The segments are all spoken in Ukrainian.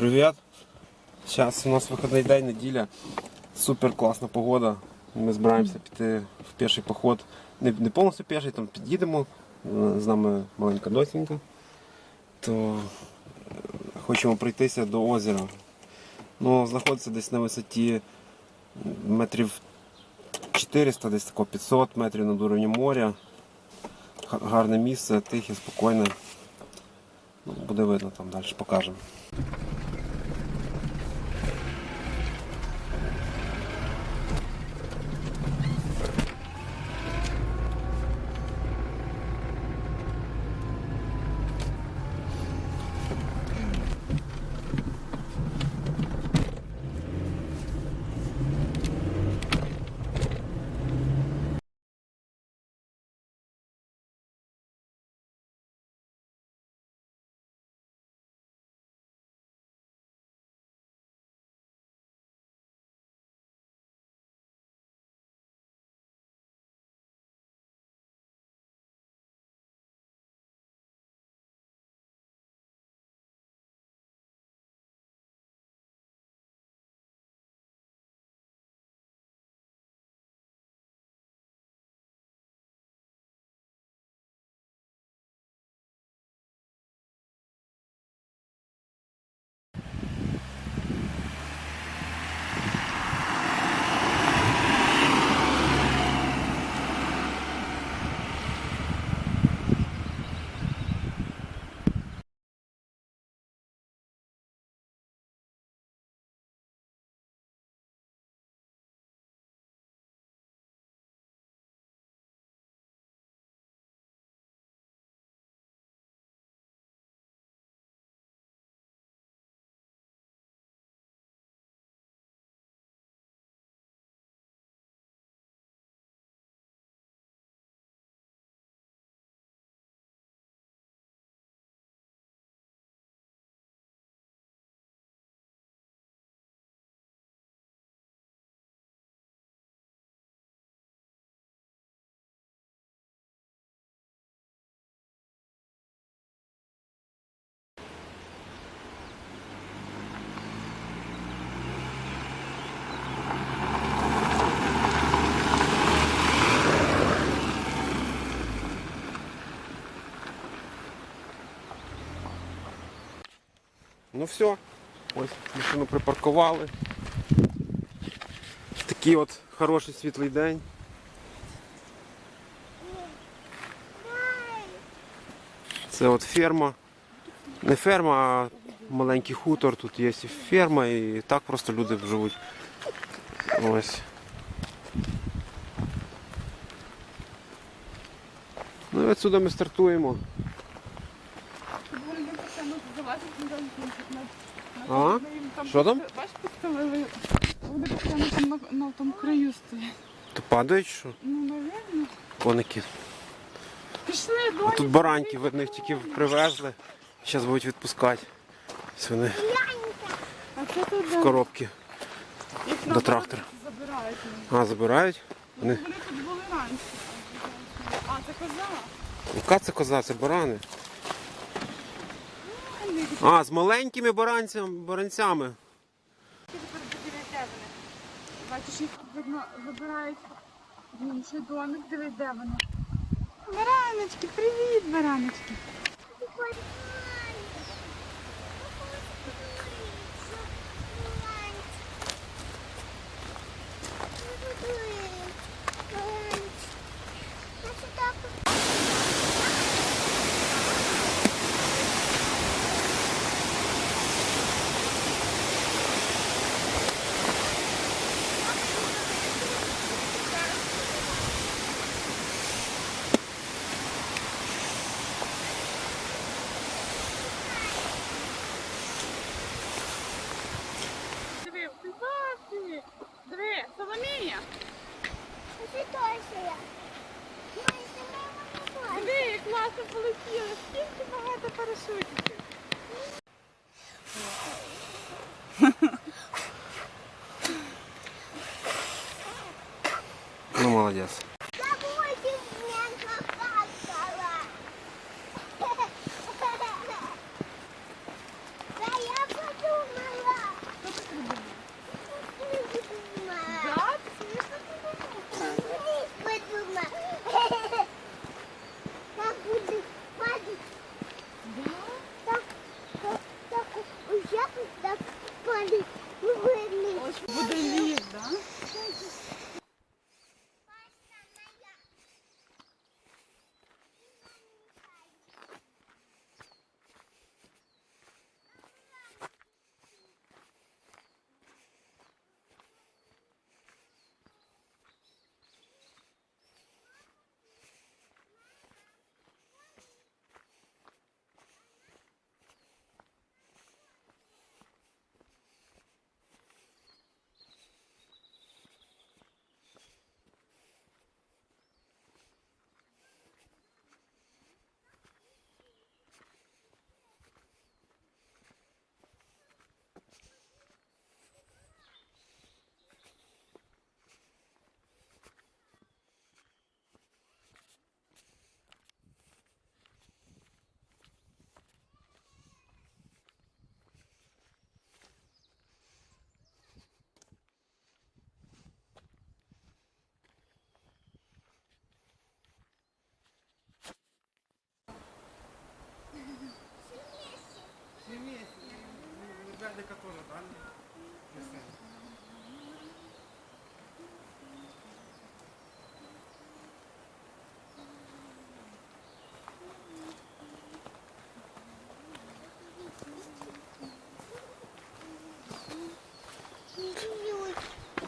Привіт! Зараз у нас вихідний день, неділя. Супер класна погода. Ми збираємося піти в піший поход. Не, не повністю піший, там під'їдемо. З нами маленька досінька. То е, хочемо пройтися до озера. Ну, знаходиться десь на висоті метрів 400, десь тако 500 метрів над уровнем моря. Гарне місце, тихе, спокійне. Ну, буде видно там далі, покажемо. Ну все, ось машину припаркували. Такий от хороший світлий день. Це от ферма. Не ферма, а маленький хутор. Тут є і ферма, і так просто люди живуть. Ось. Ну і отсюди ми стартуємо. А? Що там? Бачиш, підставили. Вони постійно там на, на тому краю стоять. То падають що? Ну, навірно. Коники. Пішли, А доні. тут бараньки, видно, їх тільки привезли. Зараз будуть відпускати. Ось вони А це тут в коробки. їх до трактора. забирають. А, забирають? Вони... Вони тут були раніше. А, це коза. Яка це коза, це барани. А, з маленькими баранцями, баранцями. Бачиш, їх видно забирають. в інший домик, дивись, де вони. Бараночки, привіт, бараночки. Ну, молодець. Да я подумала. Так полі винні. Ось буде ліс, так?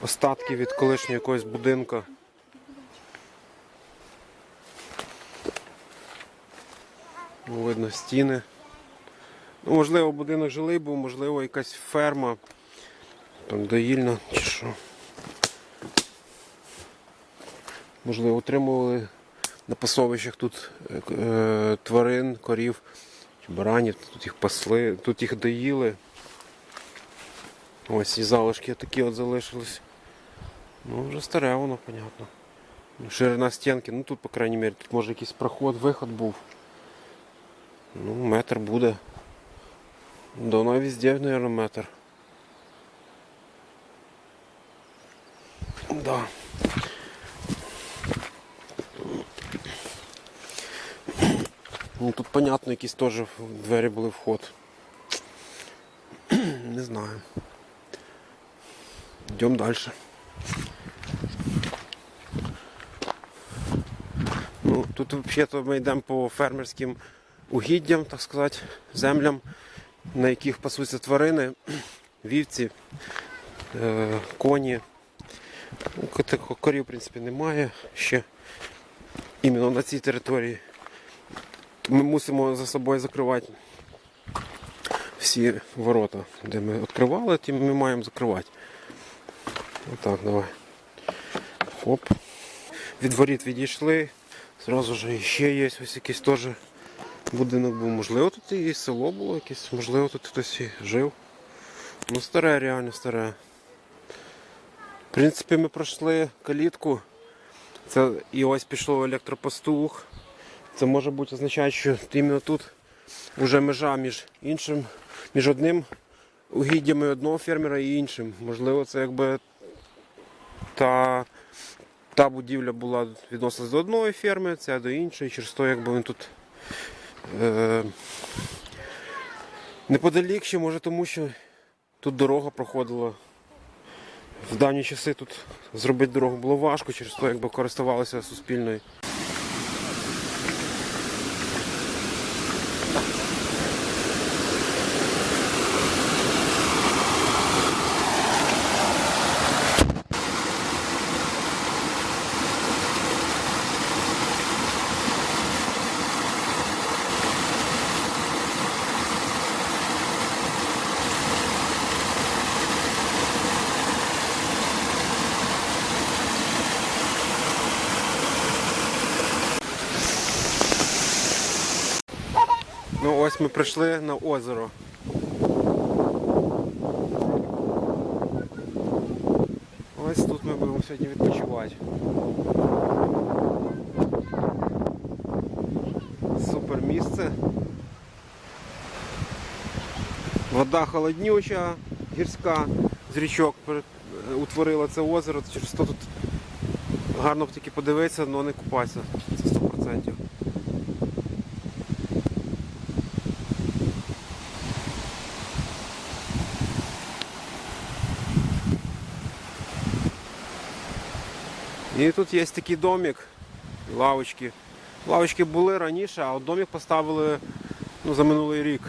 Остатки від колишнього якогось будинку. Ну, Видно стіни. Можливо, будинок жилий був, можливо, якась ферма. Там доїльна чи що. Можливо, утримували на пасовищах тут е, е, тварин, корів чи баранів, тут їх пасли, тут їх доїли. Ось і залишки такі от залишились. Ну, вже старе воно, понятно. Ширина стінки, ну тут, по крайній мірі, тут може якийсь проход, виход був. Ну, метр буде. Да воно везде, наверное, метр. Да. Ну тут понятно, якісь теж в двері були вход. Не знаю. Йдемо далі. Ну, тут взагалі ми йдемо по фермерським угіддям, так сказати, землям, на яких пасуться тварини, вівці, е, коні. Ну, Корів, в принципі, немає ще іменно на цій території. Ми мусимо за собою закривати всі ворота, де ми відкривали, ті ми маємо закривати. Отак, давай. Хоп. Від воріт відійшли. Зразу ж ще є ось якийсь теж будинок був. Можливо, тут і село було якесь, можливо, тут хтось і жив. Ну, старе, реально старе. В принципі, ми пройшли калітку. Це і ось пішло електропастух. Це може бути означає, що іменно тут вже межа між іншим, між одним угіддями одного фермера і іншим. Можливо, це якби та, та будівля була відносилась до одної ферми, ця до іншої, через то якби він тут неподалік ще, може тому що тут дорога проходила. В давні часи тут зробити дорогу було важко, через те, якби користувалися суспільною. Ось ми прийшли на озеро. Ось тут ми будемо сьогодні відпочивати. Супер місце. Вода холоднюча, гірська з річок утворила це озеро, через то тут гарно б тільки подивитися, але не купатися. Це 100%. І тут є такий домик, лавочки. Лавочки були раніше, а от домик поставили ну, за минулий рік.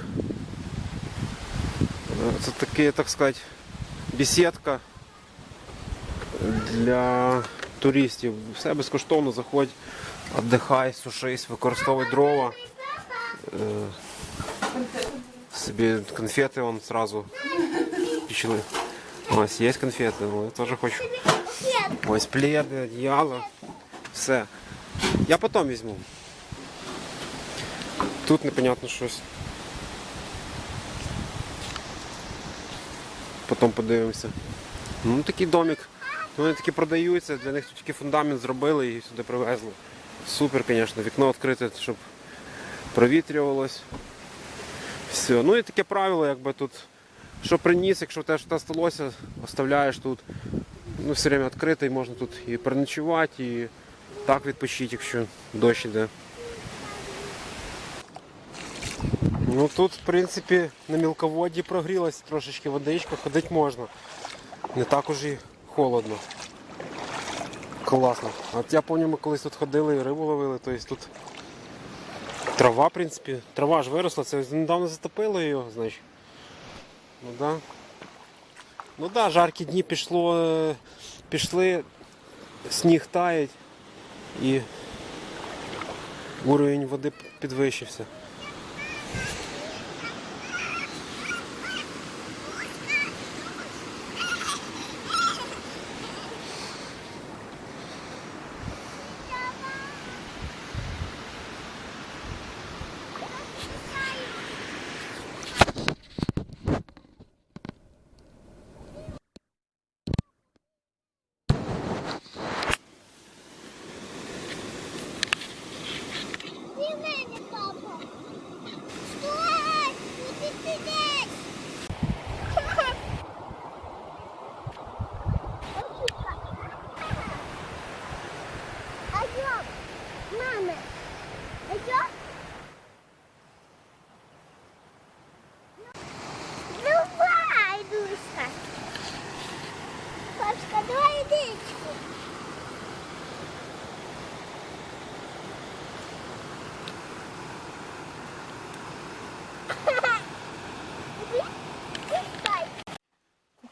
Е, Це таке, так сказати, бесідка для туристів. Все безкоштовно заходь, віддихай, сушись, використовуй дрова. Е, Собі конфети вон сразу пішли. Ось є конфети, але я теж хочу. Ось пледи, одіяло. Все. Я потім візьму. Тут непонятно щось. Потім подивимося. Ну такий домик. Вони такі продаються, для них тільки фундамент зробили і сюди привезли. Супер, звісно, вікно відкрите, щоб провітрювалось. Все. Ну і таке правило, якби тут, що приніс, якщо тебе щось сталося, оставляєш тут. Ну, все время відкритий, можна тут і переночувати, і так відпочити, якщо дощ іде. Ну тут, в принципі, на мілководді прогрілась трошечки водичка, ходити можна. Не так уж і холодно. Класно. От я пам'ятаю, ми колись тут ходили і рибу ловили, тобто тут трава, в принципі, трава ж виросла, це недавно затопило її, значить. Ну да. Ну да, жаркі дні пішло, е, пішли, сніг таять і уровень води підвищився.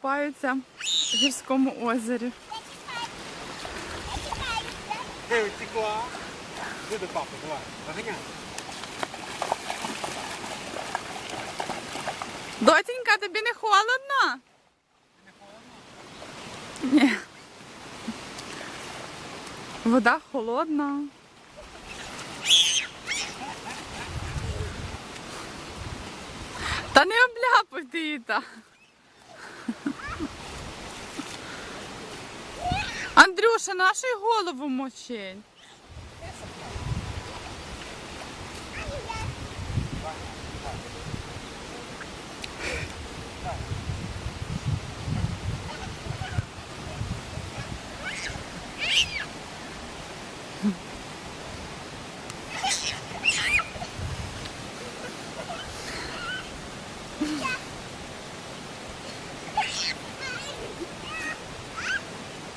Купаються в гірському озері. Ти втекла. Ти до папи, давай, заганяй. Дотінька, тобі не холодно? Ні. Вода холодна. Та не обляпуй ти її. Андрюша, нашу голову мочить.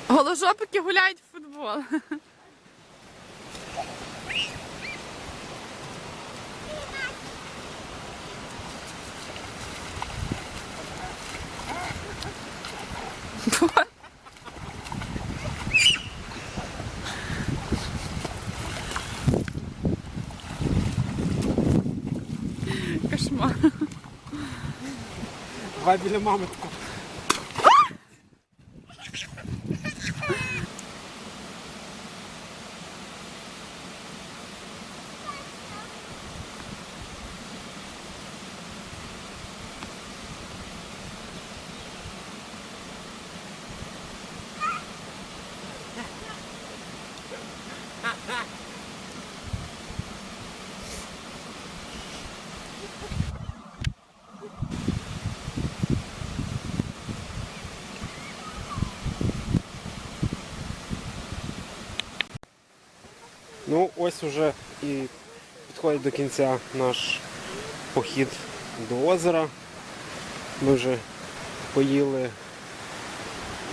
Голожопики гуляють в футбол. Кошмар. Давай біля мами таку. Ну, ось уже і підходить до кінця наш похід до озера. Ми вже поїли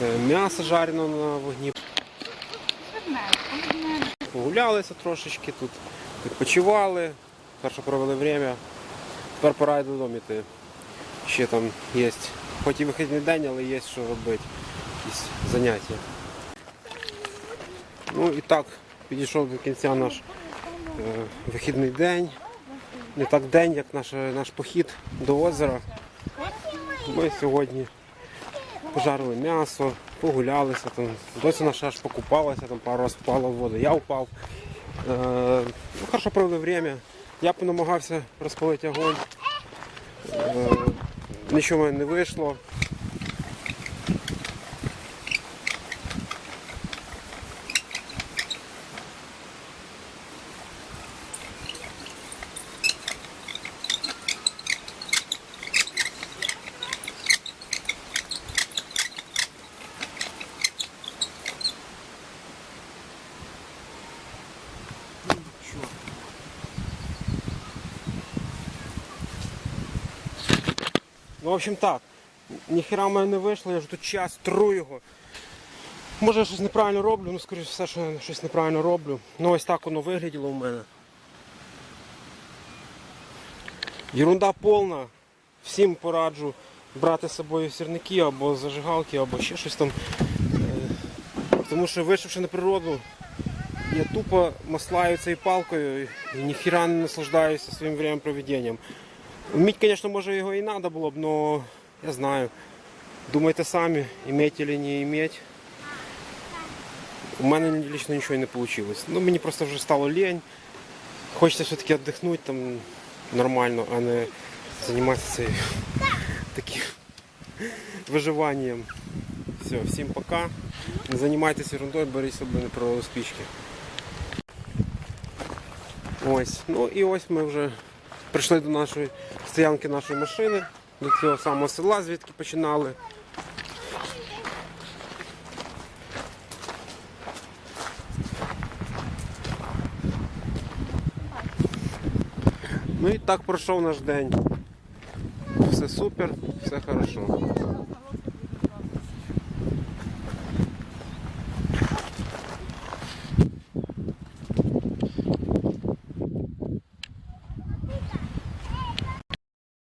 е, м'ясо жареного на вогні. Погулялися трошечки тут, відпочивали, хорошо провели время. Тепер пора й додому йти. Ще там є, хоч і вихідний день, але є що робити, якісь заняття. Ну і так, підійшов до кінця наш е, вихідний день. Не так день, як наш, наш похід до озера. Ми сьогодні пожарили м'ясо, погулялися, там, досі наша аж покупалася, там пару раз впала в воду, я впав. Е, ну, хорошо провели время. Я намагався розпалити огонь. Е, нічого в мене не вийшло. Ну, в общем так. Ніхера в мене не вийшло, я ж тут час тру його. Може я щось неправильно роблю, ну скоріш все, що я щось неправильно роблю. Ну ось так воно вигляділо у мене. Єрунда повна. Всім пораджу брати з собою сірники або зажигалки, або ще щось там. Е, Тому що вийшовши на природу, я тупо маслаю цією палкою і ніхіра не наслаждаюся своїм времяпроведенням. Вміть, звісно, може його і треба було б, але я знаю. Думайте самі, іметь или не іметь. У мене лично нічого не вийшло. Ну, мені просто вже стало лень. Хочеться все-таки віддихнути там нормально, а не займатися цим таким виживанням. Все, всім пока. Не займайтеся ерундою, беріть собі на природу спічки. Ось. Ну і ось ми вже прийшли до нашої стоянки нашої машини, до цього самого села, звідки починали. Ну і так пройшов наш день. Все супер, все хорошо.